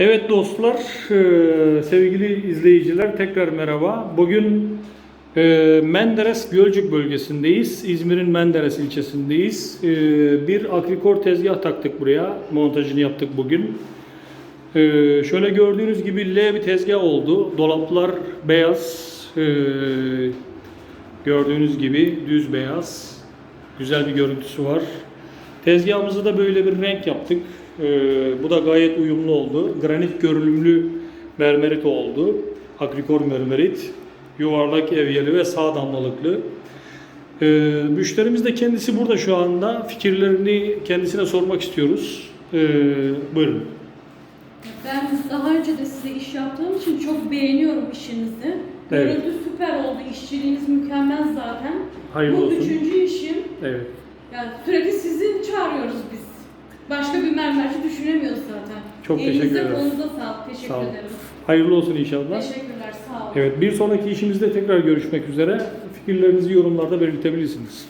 Evet dostlar, e, sevgili izleyiciler tekrar merhaba. Bugün e, Menderes Gölcük bölgesindeyiz. İzmir'in Menderes ilçesindeyiz. E, Bir agrikor tezgah taktık buraya. Montajını yaptık bugün. Şöyle gördüğünüz gibi L bir tezgah oldu. Dolaplar beyaz. Gördüğünüz gibi düz beyaz. Güzel bir görüntüsü var. Tezgahımızı da böyle bir renk yaptık. Ee, bu da gayet uyumlu oldu. Granit görünümlü mermerit oldu. Agrikor mermerit. Yuvarlak evyeli ve sağ damlalıklı. Ee, müşterimiz de kendisi burada şu anda. Fikirlerini kendisine sormak istiyoruz. Ee, buyurun. Ben daha önce de size iş yaptığım için çok beğeniyorum işinizi. Evet. Görüntü süper oldu, işçiliğiniz mükemmel zaten. Hayırlı Bu olsun. üçüncü işim. Evet. Yani sürekli sizi çağırıyoruz mermerci düşünemiyoruz zaten. Çok Elinize, teşekkür ederim. kolunuza sağlık. Teşekkür Sağ olun. ederim. Hayırlı olsun inşallah. Teşekkürler, sağ olun. Evet, bir sonraki işimizde tekrar görüşmek üzere. Fikirlerinizi yorumlarda belirtebilirsiniz.